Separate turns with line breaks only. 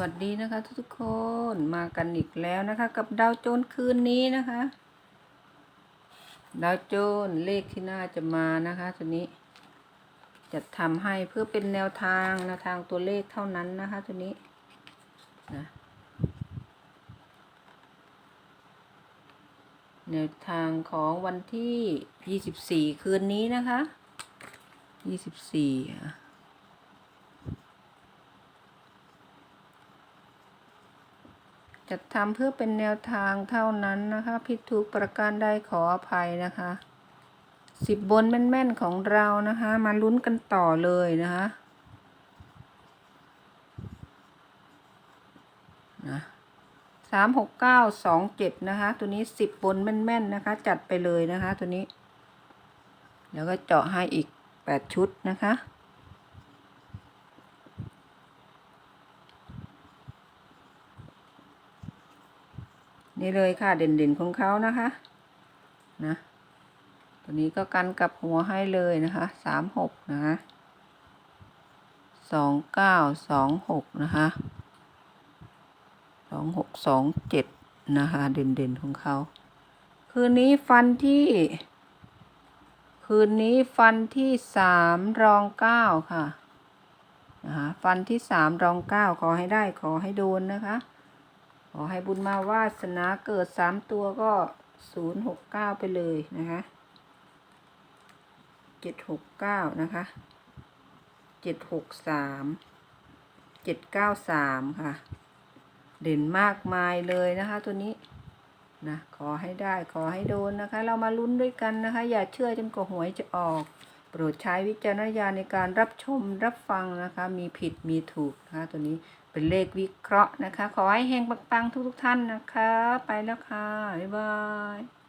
วัสดีนะคะทุกๆคนมากันอีกแล้วนะคะ กับดาวโจนคืนนี้นะคะ ดาวโจนเลขที่น่าจะมานะคะตัวนี้ จะทำให้เพื่อเป็นแนวทางแนวทางตัวเลขเท่านั้นนะคะตัวนี้นะแนวทางของวันที่ยี่สิบสี่คืนนี้นะคะยี่สิบ จัดทำเพื่อเป็นแนวทางเท่านั้นนะคะ ผิดถูกประการใดขออภัยนะคะสิบบนแม่นๆของเรานะคะ มาลุ้นกันต่อเลยนะคะนะสามหกเก้าสองเจ็ดนะคะ ตัวนี้สิบบนแม่นๆนะคะ จัดไปเลยนะคะ ตัวนี้ แล้วก็เจาะให้อีกแปดชุดนะคะ นี่เลยค่ะเด่นๆของเขานะคะนะตัวนี้ก็กันกับหัวให้เลยนะคะสามหกนะคะสองเก้าสองหกนะคะสองหกสองเจ็ดนะคะเด่นๆของเขาคืนนี้ฟันที่ คืนนี้ฟันที่สามรองเก้าค่ะนะคะฟันที่สามรองเก้าขอให้ได้ขอให้โดนนะคะ ขอให้บุญมาวาสนาเกิดสามตัวก็ศูนย์หกเก้าไปเลยนะคะเจ็ดหกเก้านะคะเจ็ดหกสามเจ็ดเก้าสามค่ะ เด่นมากมายเลยนะคะตัวนี้นะขอให้ได้ขอให้โดนนะคะ เรามาลุ้นด้วยกันนะคะ อย่าเชื่อจนกว่าหวยจะออก โปรดใช้วิจารณญาณในการรับชมรับฟังนะคะ มีผิดมีถูกนะคะตัวนี้ เป็นเลขวิเคราะห์นะคะ ขอให้เฮงปังๆทุกๆท่านนะคะ ไปแล้วค่ะ บ๊ายบาย